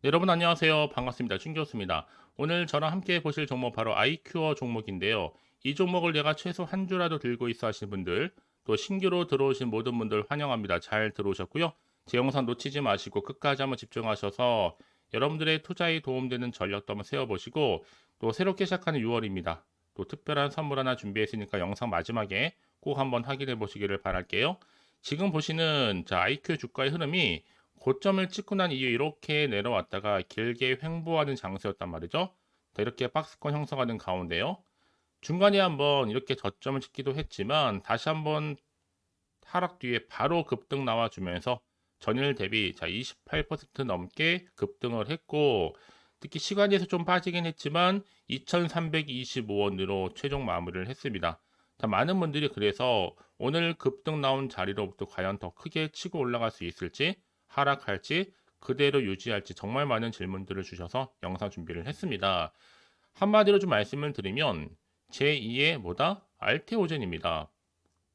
네, 여러분 안녕하세요. 반갑습니다. 준교수입니다. 오늘 저랑 함께 보실 종목 바로 아이큐어 종목인데요. 이 종목을 내가 최소 한 주라도 들고 있어 하시는 분들, 또 신규로 들어오신 모든 분들 환영합니다. 잘 들어오셨고요. 제 영상 놓치지 마시고 끝까지 한번 집중하셔서 여러분들의 투자에 도움되는 전략도 한번 세워보시고 또 새롭게 시작하는 6월입니다. 또 특별한 선물 하나 준비했으니까 영상 마지막에 꼭 한번 확인해 보시기를 바랄게요. 지금 보시는 자, IQ 주가의 흐름이 고점을 찍고 난 이후에 이렇게 내려왔다가 길게 횡보하는 장세였단 말이죠. 자, 이렇게 박스권 형성하는 가운데요. 중간에 한번 이렇게 저점을 찍기도 했지만 다시 한번 하락 뒤에 바로 급등 나와주면서 전일 대비 자, 28% 넘게 급등을 했고 특히 시간에서 좀 빠지긴 했지만 2,325원으로 최종 마무리를 했습니다. 자, 많은 분들이 그래서 오늘 급등 나온 자리로부터 과연 더 크게 치고 올라갈 수 있을지 하락할지 그대로 유지할지 정말 많은 질문들을 주셔서 영상 준비를 했습니다. 한마디로 좀 말씀을 드리면 제2의 뭐다? 알테오젠입니다.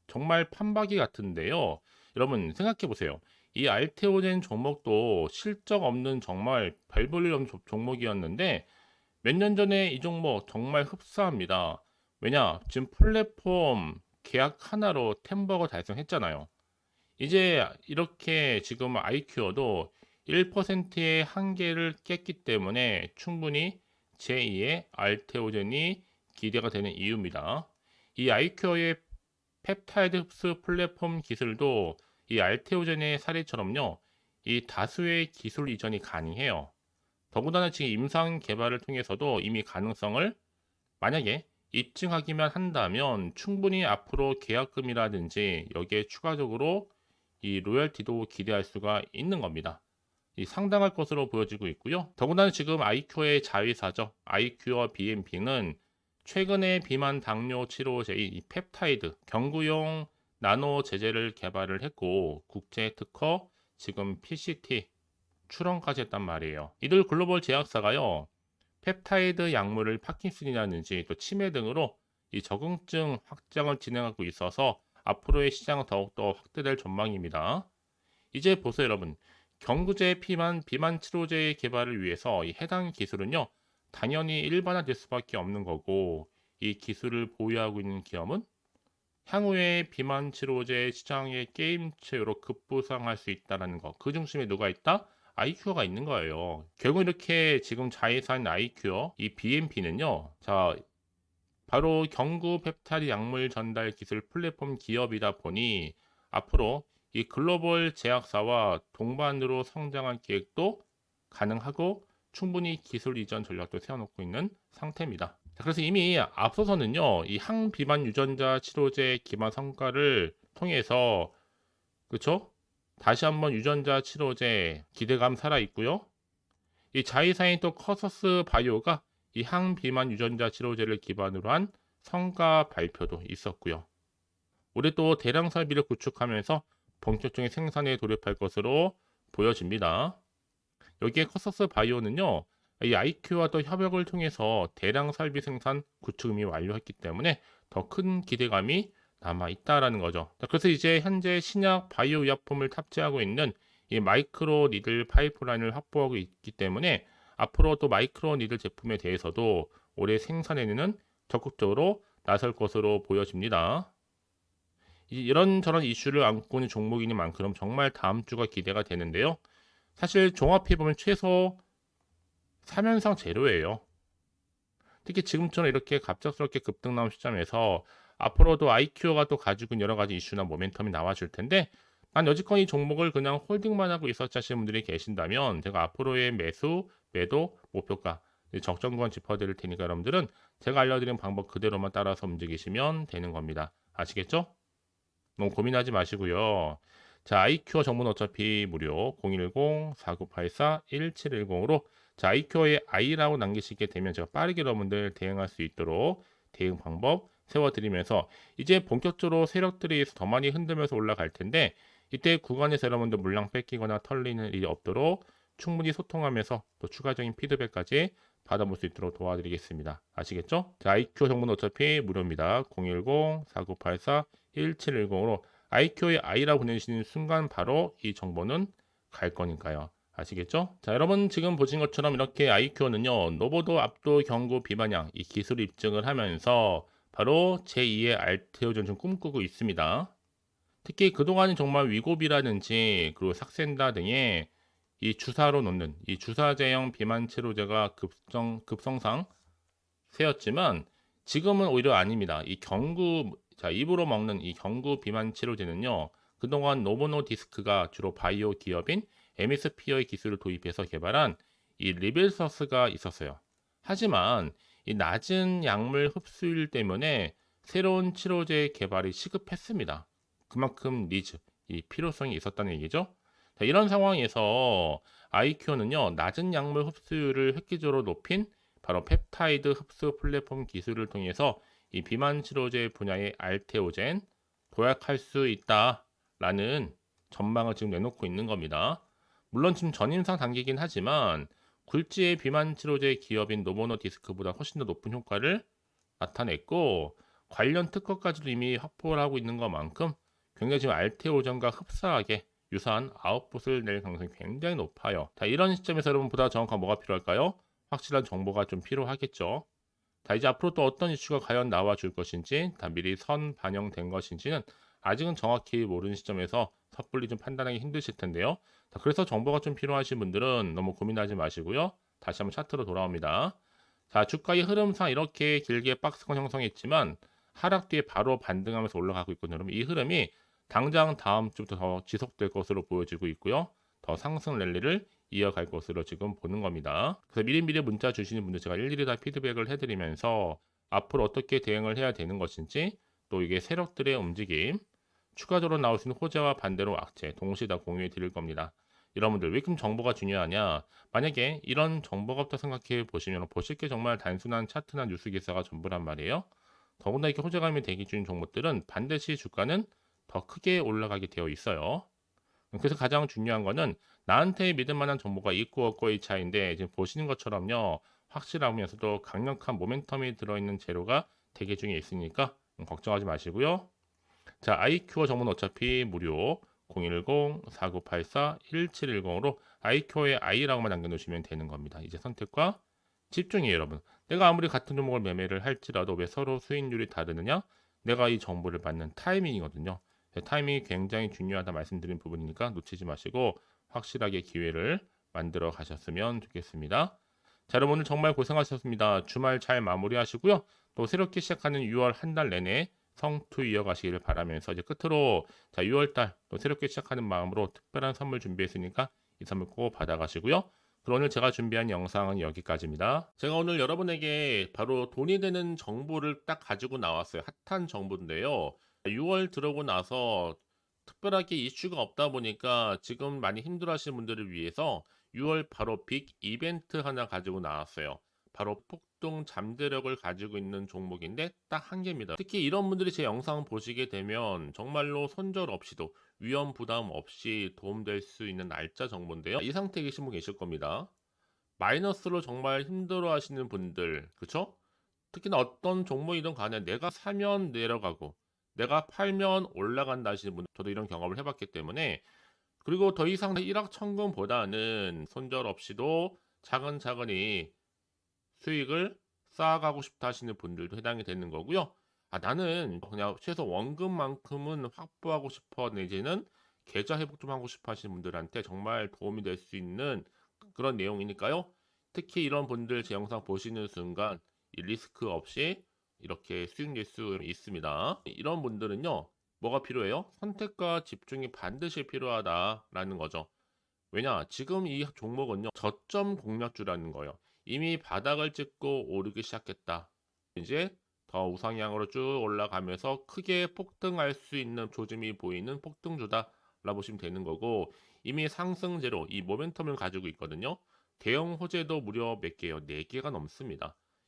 정말 판박이 같은데요. 여러분 생각해 보세요. 이 알테오젠 종목도 실적 없는 정말 별볼일 없는 종목이었는데 몇 년 전에 이 종목 정말 흡사합니다. 왜냐? 지금 플랫폼 계약 하나로 템버거 달성했잖아요. 이제 이렇게 지금 IQ어도 1%의 한계를 깼기 때문에 충분히 제2의 알테오젠이 기대가 되는 이유입니다. 이 IQ어의 펩타이드 흡수 플랫폼 기술도 이 알테오젠의 사례처럼요, 이 다수의 기술 이전이 가능해요. 더군다나 지금 임상 개발을 통해서도 이미 가능성을 만약에 입증하기만 한다면 충분히 앞으로 계약금이라든지 여기에 추가적으로 이 로열티도 기대할 수가 있는 겁니다. 이 상당할 것으로 보여지고 있고요. 더군다나 지금 아이큐의 자회사죠. 아이큐어 BMP는 최근에 비만 당뇨 치료제인 이 펩타이드 경구용 나노 제제를 개발을 했고 국제 특허 지금 PCT 출원까지 했단 말이에요. 이들 글로벌 제약사가요. 펩타이드 약물을 파킨슨이라든지 또 치매 등으로 이 적응증 확장을 진행하고 있어서 앞으로의 시장은 더욱더 확대될 전망입니다. 이제 보세요 여러분. 경구제 비만, 비만 치료제 개발을 위해서 이 해당 기술은요. 당연히 일반화될 수밖에 없는 거고 이 기술을 보유하고 있는 기업은 향후에 비만 치료제 시장의 게임체로 급부상할 수 있다는 거. 그 중심에 누가 있다? 아이큐어가 있는 거예요. 결국 이렇게 지금 자회사인 아이큐어, 이 BMP는요. 자, 바로 경구 펩타이드 약물 전달 기술 플랫폼 기업이다 보니 앞으로 이 글로벌 제약사와 동반으로 성장할 계획도 가능하고 충분히 기술 이전 전략도 세워놓고 있는 상태입니다. 자, 그래서 이미 앞서서는요, 이 항비만 유전자 치료제 기반 성과를 통해서 그렇죠? 다시 한번 유전자 치료제 기대감 살아 있고요. 이 자회사인 또 커서스 바이오가 이 항비만 유전자 치료제를 기반으로 한 성과 발표도 있었고요. 올해 또 대량 설비를 구축하면서 본격적인 생산에 돌입할 것으로 보여집니다. 여기에 커서스 바이오는요, 이 IQ와 또 협력을 통해서 대량 설비 생산 구축 이미 완료했기 때문에 더 큰 기대감이 남아 있다라는 거죠. 그래서 이제 현재 신약 바이오 의약품을 탑재하고 있는 이 마이크로 니들 파이프라인을 확보하고 있기 때문에 앞으로 또 마이크로 니들 제품에 대해서도 올해 생산에는 적극적으로 나설 것으로 보여집니다. 이런저런 이슈를 안고 있는 종목이니만큼 정말 다음 주가 기대가 되는데요. 사실 종합해 보면 최소 3연상 재료예요. 특히 지금처럼 이렇게 갑작스럽게 급등 나온 시점에서 앞으로도 IQ가 또 가지고 있는 여러 가지 이슈나 모멘텀이 나와줄 텐데 난 여지껏 이 종목을 그냥 홀딩만 하고 있었지 하시는 분들이 계신다면 제가 앞으로의 매수, 매도, 목표가 적정 구간 짚어드릴 테니까 여러분들은 제가 알려드린 방법 그대로만 따라서 움직이시면 되는 겁니다. 아시겠죠? 너무 고민하지 마시고요. 자, 아이큐어 정보는 어차피 무료 010-4984-1710으로 자, 아이큐어에 I라고 남기시게 되면 제가 빠르게 여러분들 대응할 수 있도록 대응 방법 세워드리면서 이제 본격적으로 세력들이 더 많이 흔들면서 올라갈 텐데 이때 구간에서 여러분들 물량 뺏기거나 털리는 일이 없도록 충분히 소통하면서 또 추가적인 피드백까지 받아볼 수 있도록 도와드리겠습니다. 아시겠죠? 자, IQ 정보는 어차피 무료입니다. 010-4984-1710으로 IQ의 I라고 보내시는 순간 바로 이 정보는 갈 거니까요. 아시겠죠? 자, 여러분 지금 보신 것처럼 이렇게 아이큐어는요, 노보도 압도 경고 비반향 이 기술 입증을 하면서 바로 제2의 알테오전 좀 꿈꾸고 있습니다. 특히 그동안은 정말 위고비라든지 그리고 삭센다 등의 이 주사로 놓는 이 주사 제형 비만 치료제가 급성 급성상 세였지만 지금은 오히려 아닙니다. 이 경구 자 입으로 먹는 이 경구 비만 치료제는요. 그동안 노보노 디스크가 주로 바이오 기업인 에미스피어의 기술을 도입해서 개발한 이 리벨서스가 있었어요. 하지만 이 낮은 약물 흡수율 때문에 새로운 치료제 개발이 시급했습니다. 그만큼 니즈, 이 필요성이 있었다는 얘기죠. 자, 이런 상황에서 아이큐는요 낮은 약물 흡수율을 획기적으로 높인 바로 펩타이드 흡수 플랫폼 기술을 통해서 이 비만 치료제 분야의 알테오젠 도약할 수 있다라는 전망을 지금 내놓고 있는 겁니다. 물론 지금 전임상 단계이긴 하지만 굴지의 비만 치료제 기업인 노보노디스크보다 훨씬 더 높은 효과를 나타냈고 관련 특허까지도 이미 확보를 하고 있는 것만큼 굉장히 지금 알테오전과 흡사하게 유사한 아웃풋을 낼 가능성이 굉장히 높아요. 자, 이런 시점에서 여러분 보다 정확한 뭐가 필요할까요? 확실한 정보가 좀 필요하겠죠. 자, 이제 앞으로 또 어떤 이슈가 과연 나와 줄 것인지, 다 미리 선 반영된 것인지는 아직은 정확히 모르는 시점에서 섣불리 좀 판단하기 힘드실 텐데요. 자, 그래서 정보가 좀 필요하신 분들은 너무 고민하지 마시고요. 다시 한번 차트로 돌아옵니다. 자, 주가의 흐름상 이렇게 길게 박스권 형성했지만 하락 뒤에 바로 반등하면서 올라가고 있거든요. 여러분 이 흐름이 당장 다음 주부터 더 지속될 것으로 보여지고 있고요. 더 상승 랠리를 이어갈 것으로 지금 보는 겁니다. 그래서 미리미리 문자 주시는 분들 제가 일일이 다 피드백을 해드리면서 앞으로 어떻게 대응을 해야 되는 것인지 또 이게 세력들의 움직임 추가적으로 나올 수 있는 호재와 반대로 악재 동시에 다 공유해 드릴 겁니다. 여러분들 왜 그럼 정보가 중요하냐? 만약에 이런 정보가 없다 생각해 보시면 보실 게 정말 단순한 차트나 뉴스 기사가 전부란 말이에요. 더군다나 이렇게 호재감이 대기 중인 종목들은 반드시 주가는 더 크게 올라가게 되어 있어요. 그래서 가장 중요한 거는 나한테 믿을 만한 정보가 있고 없고의 차이인데 지금 보시는 것처럼요. 확실하면서도 강력한 모멘텀이 들어있는 재료가 대기 중에 있으니까 걱정하지 마시고요. 자, 아이큐어 정보는 어차피 무료 010-4984-1710으로 아이큐어의 I라고만 남겨놓으시면 되는 겁니다. 이제 선택과 집중이에요, 여러분. 내가 아무리 같은 종목을 매매를 할지라도 왜 서로 수익률이 다르느냐? 내가 이 정보를 받는 타이밍이거든요. 네, 타이밍이 굉장히 중요하다 말씀드린 부분이니까 놓치지 마시고 확실하게 기회를 만들어 가셨으면 좋겠습니다. 자, 여러분 오늘 정말 고생하셨습니다. 주말 잘 마무리하시고요. 또 새롭게 시작하는 6월 한 달 내내 성투 이어가시기를 바라면서 이제 끝으로 자 6월달 또 새롭게 시작하는 마음으로 특별한 선물 준비했으니까 이 선물 꼭 받아가시고요. 그럼 오늘 제가 준비한 영상은 여기까지입니다. 제가 오늘 여러분에게 바로 돈이 되는 정보를 딱 가지고 나왔어요. 핫한 정보인데요. 6월 들어오고 나서 특별하게 이슈가 없다 보니까 지금 많이 힘들어 하시는 분들을 위해서 6월 바로 빅 이벤트 하나 가지고 나왔어요. 바로 폭등 잠재력을 가지고 있는 종목인데 딱 한 개입니다. 특히 이런 분들이 제 영상 보시게 되면 정말로 손절 없이도 위험 부담 없이 도움될 수 있는 날짜 정보인데요. 이 상태에 계신 분 계실 겁니다. 마이너스로 정말 힘들어 하시는 분들, 그쵸? 특히나 어떤 종목이든 간에 내가 사면 내려가고 내가 팔면 올라간다 하시는 분, 저도 이런 경험을 해봤기 때문에 그리고 더 이상 일확천금보다는 손절 없이도 차근차근히 수익을 쌓아가고 싶다 하시는 분들도 해당이 되는 거고요. 아, 나는 그냥 최소 원금만큼은 확보하고 싶어 내지는 계좌 회복 좀 하고 싶어 하시는 분들한테 정말 도움이 될 수 있는 그런 내용이니까요. 특히 이런 분들 제 영상 보시는 순간 리스크 없이 이렇게 수익 낼 수 있습니다. 이런 분들은요. 뭐가 필요해요? 선택과 집중이 반드시 필요하다라는 거죠. 왜냐? 지금 이 종목은요. 저점 공략주라는 거예요. 이미 바닥을 찍고 오르기 시작했다. 이제 더 우상향으로 쭉 올라가면서 크게 폭등할 수 있는 조짐이 보이는 폭등주다. 라 보시면 되는 거고 이미 상승제로 이 모멘텀을 가지고 있거든요. 대형 호재도 무려 몇 개요? 4개가 넘습니다.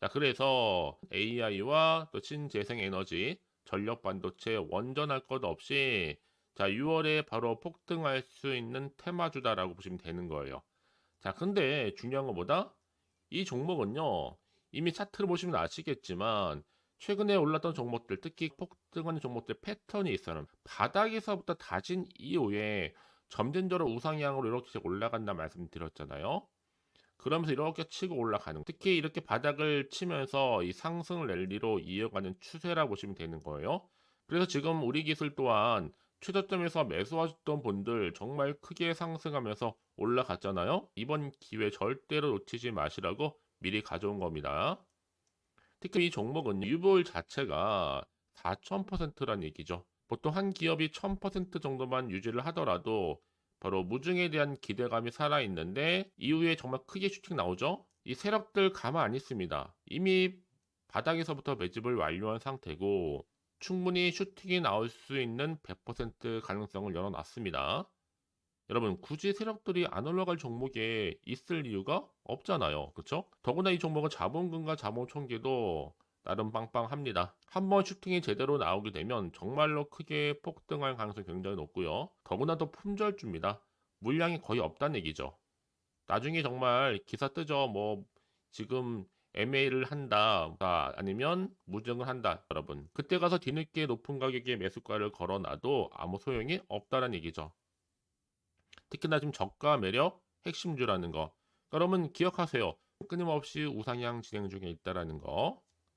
자, 그래서 AI와 또 신재생 에너지, 전력 반도체 원전할 것 없이 자, 6월에 바로 폭등할 수 있는 테마주다라고 보시면 되는 거예요. 자, 근데 중요한 것보다 이 종목은요. 이미 차트를 보시면 아시겠지만 최근에 올랐던 종목들, 특히 폭등하는 종목들 패턴이 있어요. 바닥에서부터 다진 이후에 점진적으로 우상향으로 이렇게 올라간다 말씀드렸잖아요. 그러면서 이렇게 치고 올라가는 특히 이렇게 바닥을 치면서 이 상승 랠리로 이어가는 추세라고 보시면 되는 거예요. 그래서 지금 우리 기술 또한 최저점에서 매수하셨던 분들 정말 크게 상승하면서 올라갔잖아요. 이번 기회 절대로 놓치지 마시라고 미리 가져온 겁니다. 특히 이 종목은 유볼 자체가 4,000%란 얘기죠. 보통 한 기업이 1,000% 정도만 유지를 하더라도 바로 무중에 대한 기대감이 살아있는데 이후에 정말 크게 슈팅 나오죠. 이 세력들 가만 안 있습니다. 이미 바닥에서부터 매집을 완료한 상태고 충분히 슈팅이 나올 수 있는 100% 가능성을 열어놨습니다. 여러분 굳이 세력들이 안 올라갈 종목에 있을 이유가 없잖아요. 그렇죠? 더구나 이 종목은 자본금과 자본 총계도 나름 빵빵합니다. 한번 슈팅이 제대로 나오게 되면 정말로 크게 폭등할 가능성이 굉장히 높고요. 더구나 더 품절주입니다. 물량이 거의 없다는 얘기죠. 나중에 정말 기사 뜨죠. 뭐 지금 MA를 한다 아니면 무증을 한다 여러분 그때 가서 뒤늦게 높은 가격에 매수가를 걸어놔도 아무 소용이 없다는 얘기죠 특히나 지금 저가 매력 핵심주라는 거 여러분 기억하세요 끊임없이 우상향 진행 중에 있다라는 거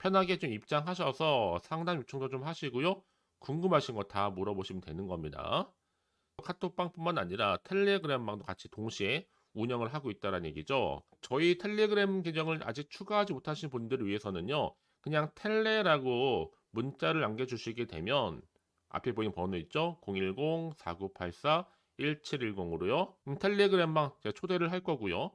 편하게 좀 입장하셔서 상담 요청도 좀 하시고요. 궁금하신 거 다 물어보시면 되는 겁니다. 카톡방뿐만 아니라 텔레그램방도 같이 동시에 운영을 하고 있다는 얘기죠. 저희 텔레그램 계정을 아직 추가하지 못하신 분들을 위해서는요. 그냥 텔레라고 문자를 남겨주시게 되면 앞에 보이는 번호 있죠? 010-4984-1710으로요. 텔레그램방 제가 초대를 할 거고요.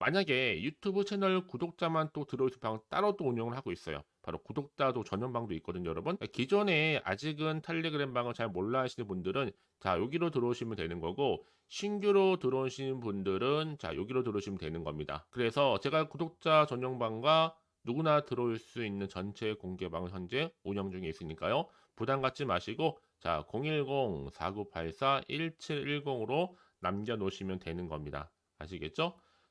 만약에 유튜브 채널 구독자만 또 들어오실 방 따로 또 운영을 하고 있어요. 바로 구독자도 전용방도 있거든요, 여러분. 기존에 아직은 텔레그램 방을 잘 몰라 하시는 분들은 자, 여기로 들어오시면 되는 거고 신규로 들어오시는 분들은 자, 여기로 들어오시면 되는 겁니다. 그래서 제가 구독자 전용방과 누구나 들어올 수 있는 전체 공개방을 현재 운영 중에 있으니까요. 부담 갖지 마시고 자, 010-4984-1710으로 남겨 놓으시면 되는 겁니다. 아시겠죠?